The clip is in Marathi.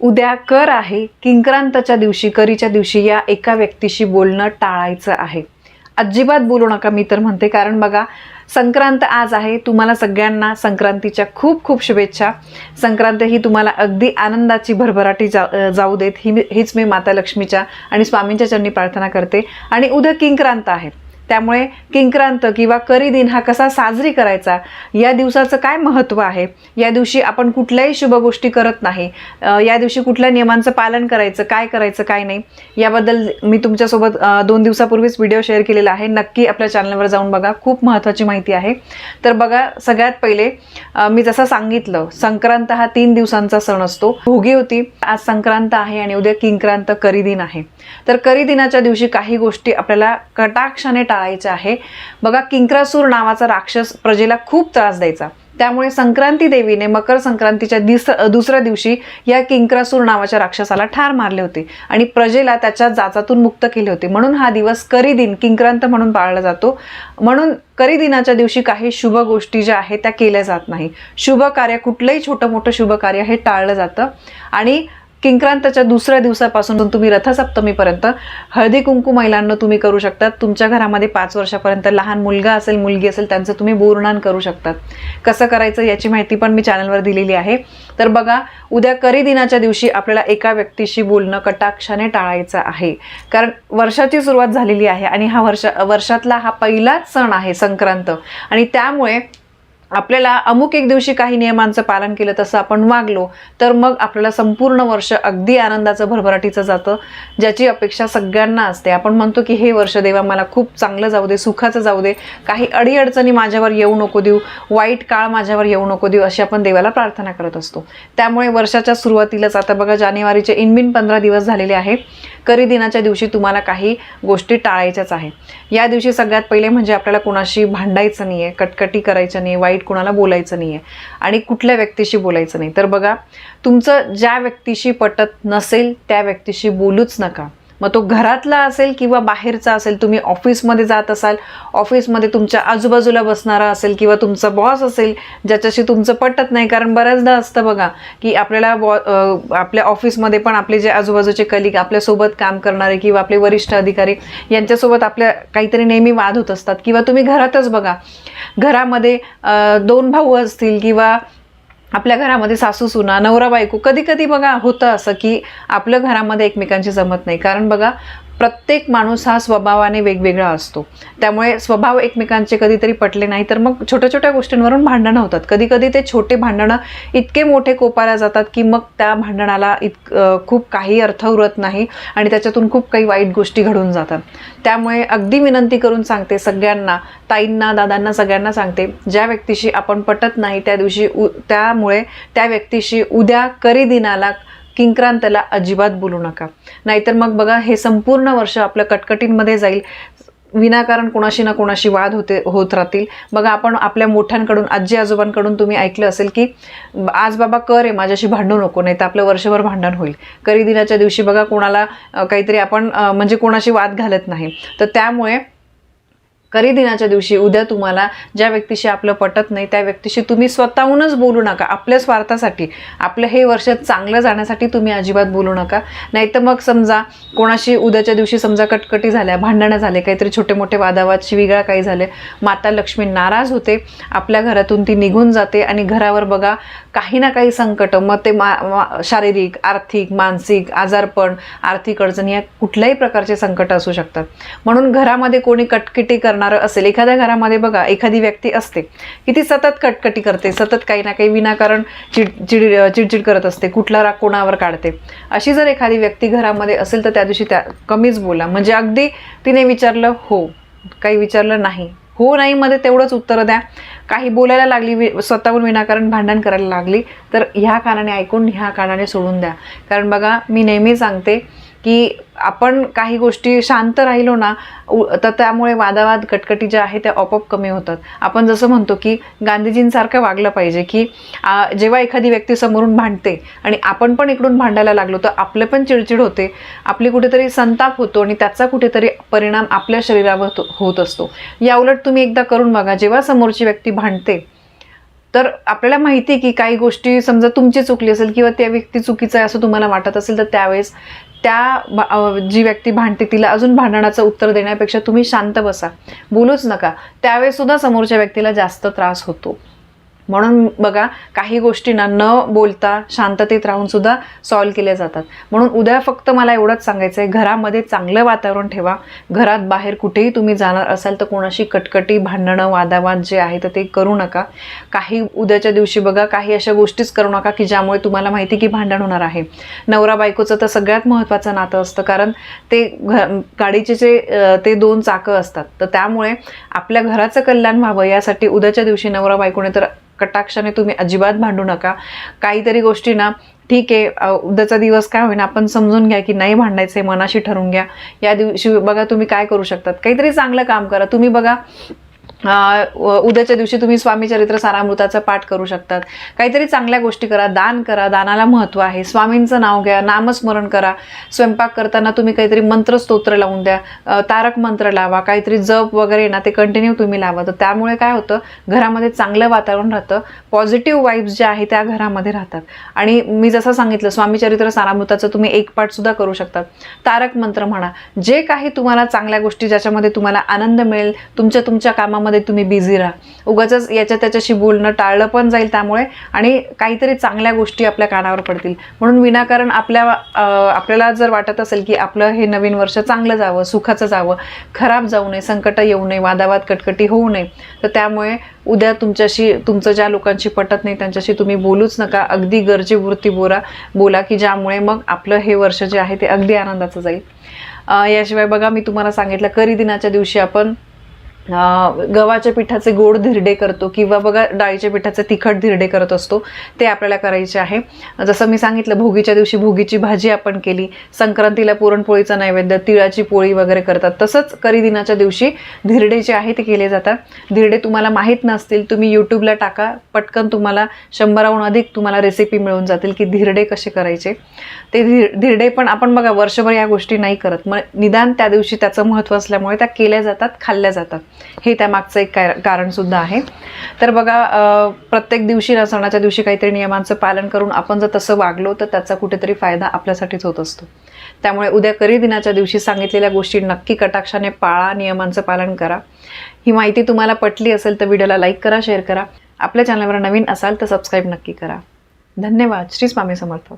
उद्या कर आहे. किंक्रांतच्या दिवशी करीच्या दिवशी या एका व्यक्तीशी बोलणं टाळायचं आहे. अजिबात बोलू नका मी तर म्हणते कारण बघा संक्रांत आज आहे. तुम्हाला सगळ्यांना संक्रांतीच्या खूप खूप शुभेच्छा. संक्रांत ही तुम्हाला अगदी आनंदाची भरभराटी जा जाऊ देत. ही मी- हीच मी माता लक्ष्मीच्या आणि स्वामींच्या चरणी प्रार्थना करते. आणि उद्या किंक्रांत आहे. त्यामुळे किंक्रांत किंवा करी दिन हा कसा साजरी करायचा? या दिवसाचं काय महत्त्व आहे? या दिवशी आपण कुठल्याही शुभ गोष्टी करत नाही. या दिवशी कुठल्या नियमांचं पालन करायचं काय करायचं काय नाही याबद्दल मी तुमच्यासोबत दोन दिवसापूर्वीच व्हिडिओ शेअर केलेला आहे. नक्की आपल्या चॅनलवर जाऊन बघा. खूप महत्त्वाची माहिती आहे. तर बघा सगळ्यात पहिले मी जसं सांगितलं संक्रांत हा तीन दिवसांचा सण असतो. भोगी होती. आज संक्रांत आहे आणि उद्या किंक्रांत करी दिन आहे. तर करी दिनाच्या दिवशी काही गोष्टी आपल्याला कटाक्षाने टाळायच्या आहे. बघा किंक्रासूर नावाचा राक्षस प्रजेला खूप त्रास द्यायचा. त्यामुळे संक्रांती देवीने मकर संक्रांतीच्या दिस दुसऱ्या दिवशी या किंक्रासूर नावाच्या राक्षसाला ठार मारले होते आणि प्रजेला त्याच्या जाचातून मुक्त केले होते. म्हणून हा दिवस करी दिन किंक्रांत म्हणून पाळला जातो. म्हणून करी दिनाच्या दिवशी काही शुभ गोष्टी ज्या आहेत त्या केल्या जात नाही. शुभ कार्य कुठलंही छोटं मोठं शुभ कार्य हे टाळलं जातं. आणि किंक्रांताच्या दुसऱ्या दिवसापासून तुम्ही रथसप्तमीपर्यंत हळदी कुंकू महिलांना तुम्ही करू शकतात. तुमच्या घरामध्ये पाच वर्षापर्यंत लहान मुलगा असेल मुलगी असेल त्यांचं तुम्ही बोरणान करू शकतात. कसं करायचं याची माहिती पण मी चॅनलवर दिलेली आहे. तर बघा उद्या करी दिनाच्या दिवशी आपल्याला एका व्यक्तीशी बोलणं कटाक्षाने टाळायचं आहे. कारण वर्षाची सुरुवात झालेली आहे आणि हा वर्ष वर्षातला हा पहिलाच सण आहे संक्रांत. आणि त्यामुळे आपल्याला अमुक एक दिवशी काही नियमांचं पालन केलं तसं आपण वागलो तर मग आपल्याला संपूर्ण वर्ष अगदी आनंदाचं भरभराटीचं जातं ज्याची अपेक्षा सगळ्यांना असते. आपण म्हणतो की हे वर्ष देवा मला खूप चांगलं जाऊ दे सुखाचं जाऊ दे. काही अडीअडचणी माझ्यावर येऊ नको देऊ. वाईट काळ माझ्यावर येऊ नको देऊ अशी आपण देवाला प्रार्थना करत असतो. त्यामुळे वर्षाच्या सुरुवातीलाच आता बघा जानेवारीचे इनबिन पंधरा दिवस झालेले आहे करी दिनाच्या दिवशी तुम्हाला काही गोष्टी टाळायच्याच आहे या दिवशी सगळ्यात पहिले म्हणजे आपल्याला कोणाशी भांडायचं नाही आहे कटकटी करायचं नाही वाईट कुणाला बोलायचं नाही आहे आणि कुठल्या व्यक्तीशी बोलायचं नाही. तर बघा तुमचं ज्या व्यक्तीशी पटत नसेल त्या व्यक्तीशी बोलूच नका. मग तो घरातला असेल किंवा बाहेरचा असेल तुम्ही ऑफिसमध्ये जात असाल ऑफिसमध्ये तुमच्या आजूबाजूला बसणारा असेल किंवा तुमचा बॉस असेल ज्याच्याशी तुमचं पटत नाही कारण बऱ्याचदा असतं बघा की आपल्याला बॉ आपल्या ऑफिसमध्ये पण आपले जे आजूबाजूचे कलिग आपल्यासोबत काम करणारे किंवा आपले वरिष्ठ अधिकारी यांच्यासोबत आपल्या काहीतरी नेहमी वाद होत असतात. किंवा तुम्ही घरातच बघा घरामध्ये दोन भाऊ असतील किंवा आपल्या घरामध्ये सासू सुना नवरा बायको कधी कधी बघा होतं असं की आपलं घरामध्ये एकमेकांशी जमत नाही. कारण बघा प्रत्येक माणूस हा स्वभावाने वेगवेगळा असतो. त्यामुळे स्वभाव एकमेकांचे कधीतरी पटले नाही तर मग छोट्या छोट्या गोष्टींवरून भांडणं होतात. कधी कधी ते छोटे भांडणं इतके मोठे कोपाला जातात की मग त्या भांडणाला इत खूप काही अर्थ उरत नाही आणि त्याच्यातून खूप काही वाईट गोष्टी घडून जातात. त्यामुळे अगदी विनंती करून सांगते सगळ्यांना ताईंना दादांना सगळ्यांना सांगते ज्या व्यक्तीशी आपण पटत नाही त्या दिवशी उ त्यामुळे त्या व्यक्तीशी उद्या करी दिनाला किंक्रांतला अजिबात बोलू नका. नाहीतर मग बघा हे संपूर्ण वर्ष आपलं कटकटींमध्ये जाईल. विनाकारण कोणाशी ना कोणाशी वाद होते होत राहतील. बघा आपण आपल्या मोठ्यांकडून आजी आजोबांकडून तुम्ही ऐकलं असेल की आज बाबा कर आहे माझ्याशी भांडू नको नाही तर आपलं वर्षभर भांडण होईल. करी दिनाच्या दिवशी बघा कोणाला काहीतरी आपण म्हणजे कोणाशी वाद घालत नाही. तर त्यामुळे करी दिनाच्या दिवशी उद्या तुम्हाला ज्या व्यक्तीशी आपलं पटत नाही त्या व्यक्तीशी तुम्ही स्वतःहूनच बोलू नका. आपल्या स्वार्थासाठी आपलं हे वर्ष चांगलं जाण्यासाठी तुम्ही अजिबात बोलू नका. नाहीतर मग समजा कोणाशी उद्याच्या दिवशी समजा कटकटी झाल्या भांडणं झाले काहीतरी छोटे मोठे वादावाद शिवीगाळ काही झाले माता लक्ष्मी नाराज होते आपल्या घरातून ती निघून जाते आणि घरावर बघा काही ना काही संकट मग ते मा शारीरिक आर्थिक मानसिक आजारपण आर्थिक अडचणी या कुठल्याही प्रकारचे संकट असू शकतात. म्हणून घरामध्ये कोणी कटकटी करणारं असेल. एखाद्या घरामध्ये बघा एखादी व्यक्ती असते की ती सतत कटकटी करते सतत काही ना काही विनाकारण चिड चिड चिडचिड करत असते कुठला राग कोणावर काढते. अशी जर एखादी व्यक्ती घरामध्ये असेल तर त्या दिवशी त्या कमीच बोला. म्हणजे अगदी तिने विचारलं हो. काही विचारलं नाही. हो नाही मध्ये तेवढंच उत्तर द्या. काही बोलायला लागली वि- स्वतःहून विनाकारण भांडण करायला लागली तर ह्या कानाने ऐकून ह्या कारणाने सोडून द्या. कारण बघा मी नेहमी सांगते की आपण काही गोष्टी शांत राहिलो ना उ- तर त्यामुळे वादावाद कटकटी ज्या आहेत त्या आपोआप कमी होतात. आपण जसं म्हणतो की गांधीजींसारखं वागलं पाहिजे की जेव्हा एखादी व्यक्ती समोरून भांडते आणि आपण पण इकडून भांडायला लागलो तर आपलं पण चिडचिड होते. आपली कुठेतरी संताप होतो आणि त्याचा कुठेतरी परिणाम आपल्या शरीरावर होत असतो. या उलट तुम्ही एकदा करून बघा जेव्हा समोरची व्यक्ती भांडते तर आपल्याला माहिती आहे की काही गोष्टी समजा तुमची चुकली असेल किंवा त्या व्यक्ती चुकीचं आहे असं तुम्हाला वाटत असेल तर त्यावेळेस त्या जी व्यक्ती भांडते तिला अजून भांडणाचं उत्तर देण्यापेक्षा तुम्ही शांत बसा. बोलूच नका. त्यावेळेस सुद्धा समोरच्या व्यक्तीला जास्त त्रास होतो. म्हणून बघा काही गोष्टींना न बोलता शांततेत राहून सुद्धा सॉल्व केल्या जातात. म्हणून उद्या फक्त मला एवढंच सांगायचं आहे घरामध्ये चांगलं वातावरण ठेवा. घरात बाहेर कुठेही तुम्ही जाणार असाल तर कोणाशी कटकटी भांडणं वादावाद जे आहे तर ते करू नका. काही उद्याच्या दिवशी बघा काही अशा गोष्टीच करू नका की ज्यामुळे तुम्हाला माहिती की भांडण होणार आहे. नवरा बायकोचं तर सगळ्यात महत्त्वाचं नातं असतं कारण ते घ गाडीचे जे ते दोन चाकं असतात. तर त्यामुळे आपल्या घराचं कल्याण व्हावं यासाठी उद्याच्या दिवशी नवरा बायकोने तर कटाक्षाने तुम्ही अजिबात भांडू नका. काहीतरी गोष्टी ना ठीक आहे उद्याचा दिवस काय होईना आपण समजून घ्या की नाही भांडायचं आहे मनाशी ठरवून घ्या. या दिवशी बघा तुम्ही काय करू शकतात. काहीतरी चांगलं काम करा. तुम्ही बघा उद्याच्या दिवशी तुम्ही स्वामी चरित्र सारामृताचा पाठ करू शकतात. काहीतरी चांगल्या गोष्टी करा दान करा दानाला महत्त्व आहे. स्वामींचं नाव घ्या नामस्मरण करा. स्वयंपाक करताना तुम्ही काहीतरी मंत्र स्तोत्र लावून द्या. तारक मंत्र लावा काहीतरी जप वगैरे ना ते कंटिन्यू तुम्ही लावा. तर त्यामुळे काय होतं घरामध्ये चांगलं वातावरण राहतं. पॉझिटिव्ह वाईब्स ज्या आहे त्या घरामध्ये राहतात. आणि मी जसं सांगितलं स्वामी चरित्र सारामृताचं तुम्ही एक पाठसुद्धा करू शकता. तारक मंत्र म्हणा जे काही तुम्हाला चांगल्या गोष्टी ज्याच्यामध्ये तुम्हाला आनंद मिळेल तुमच्या तुमच्या कामामध्ये तुम्ही बिझी राहा. उगाच याच्या त्याच्याशी बोलणं टाळलं पण जाईल त्यामुळे आणि काहीतरी चांगल्या गोष्टी आपल्या कानावर पडतील. म्हणून विनाकारण आपल्या आपल्याला जर वाटत असेल की आपलं हे नवीन वर्ष चांगलं जावं सुखाचं जावं खराब जाऊ नये संकट येऊ नये वादावाद कटकटी होऊ नये तर त्यामुळे उद्या तुमच्याशी तुमचं ज्या लोकांशी पटत नाही त्यांच्याशी तुम्ही बोलूच नका. अगदी गरजेपुरती बोरा बोला की ज्यामुळे मग आपलं हे वर्ष जे आहे ते अगदी आनंदाचं जाईल. याशिवाय बघा मी तुम्हाला सांगितलं करी दिनाच्या दिवशी आपण गव्हाच्या पिठाचे गोड धिरडे करतो किंवा बघा डाळीच्या पिठाचे तिखट धिरडे करत असतो ते आपल्याला करायचे आहे. जसं मी सांगितलं भोगीच्या दिवशी भोगीची भाजी आपण केली संक्रांतीला पुरणपोळीचा नैवेद्य तिळाची पोळी वगैरे करतात. तसंच करी दिनाच्या दिवशी धिरडे जे आहे ते केले जातात. धिरडे तुम्हाला माहीत नसतील तुम्ही यूट्यूबला टाका पटकन तुम्हाला शंभराहून अधिक तुम्हाला रेसिपी मिळून जातील की धिरडे कसे करायचे. ते धिर धिरडे पण आपण बघा वर्षभर या गोष्टी नाही करत. मग निदान त्या दिवशी त्याचं महत्त्व असल्यामुळे त्या केल्या जातात खाल्ल्या जातात. हे त्यामागचं एक काय कारणसुद्धा आहे. तर बघा प्रत्येक दिवशी ना सणाच्या दिवशी काहीतरी नियमांचं पालन करून आपण जर तसं वागलो तर त्याचा कुठेतरी फायदा आपल्यासाठीच होत असतो. त्यामुळे उद्या करी दिनाच्या दिवशी सांगितलेल्या गोष्टी नक्की कटाक्षाने पाळा नियमांचं पालन करा. ही माहिती तुम्हाला पटली असेल तर व्हिडिओला लाईक करा शेअर करा. आपल्या चॅनलवर नवीन असाल तर सबस्क्राईब नक्की करा. धन्यवाद. श्री स्वामी समर्थ.